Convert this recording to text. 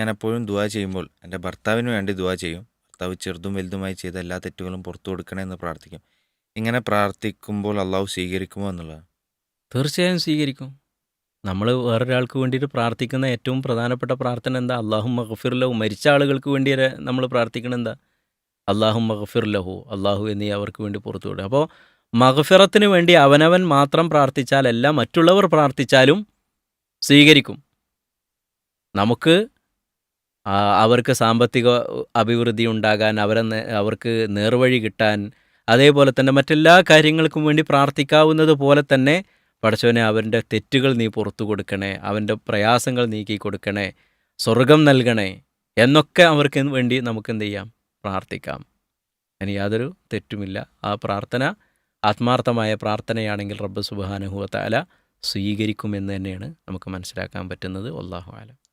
ഞാൻ എപ്പോഴും ദുവാ ചെയ്യുമ്പോൾ എന്റെ ഭർത്താവിന് വേണ്ടി ദുവാ ചെയ്യും. ഭർത്താവ് ചെറുതും വലുതുമായി ചെയ്ത എല്ലാ തെറ്റുകളും പുറത്തു കൊടുക്കണേ എന്ന് പ്രാർത്ഥിക്കും. ഇങ്ങനെ പ്രാർത്ഥിക്കുമ്പോൾ അള്ളാഹു സ്വീകരിക്കുമോ എന്നുള്ളതാണ്. തീർച്ചയായും സ്വീകരിക്കും. നമ്മൾ വേറൊരാൾക്ക് വേണ്ടിയിട്ട് പ്രാർത്ഥിക്കുന്ന ഏറ്റവും പ്രധാനപ്പെട്ട പ്രാർത്ഥന എന്താ? അള്ളാഹു മഹഫിർ ലഹു. മരിച്ച ആളുകൾക്ക് വേണ്ടി നമ്മൾ പ്രാർത്ഥിക്കണം എന്താ? അള്ളാഹു മഹഫിർ ലഹു. അള്ളാഹു എന്നീ അവർക്ക് വേണ്ടി പുറത്തു വിടുക അപ്പോൾ മഹഫിറത്തിന് വേണ്ടി അവനവൻ മാത്രം പ്രാർത്ഥിച്ചാലല്ല മറ്റുള്ളവർ പ്രാർത്ഥിച്ചാലും സ്വീകരിക്കും. നമുക്ക് അവർക്ക് സാമ്പത്തിക അഭിവൃദ്ധി ഉണ്ടാകാൻ അവരെ അവർക്ക് നേർവഴി കിട്ടാൻ അതേപോലെ തന്നെ മറ്റെല്ലാ കാര്യങ്ങൾക്കും വേണ്ടി പ്രാർത്ഥിക്കാവുന്നത് പോലെ തന്നെ പടച്ചവനെ അവന്റെ തെറ്റുകൾ നീ പുറത്തു കൊടുക്കണേ അവന്റെ പ്രയാസങ്ങൾ നീക്കി കൊടുക്കണേ സ്വർഗം നൽകണേ എന്നൊക്കെ അവർക്ക് വേണ്ടി നമുക്ക് എന്ത് ചെയ്യാം? പ്രാർത്ഥിക്കാം. അതിന് യാതൊരു തെറ്റുമില്ല. ആ പ്രാർത്ഥന ആത്മാർത്ഥമായ പ്രാർത്ഥനയാണെങ്കിൽ റബ്ബ് സുബാനുഹുവത്താല സ്വീകരിക്കുമെന്ന് തന്നെയാണ് നമുക്ക് മനസ്സിലാക്കാൻ പറ്റുന്നത്. അള്ളാഹു ആലം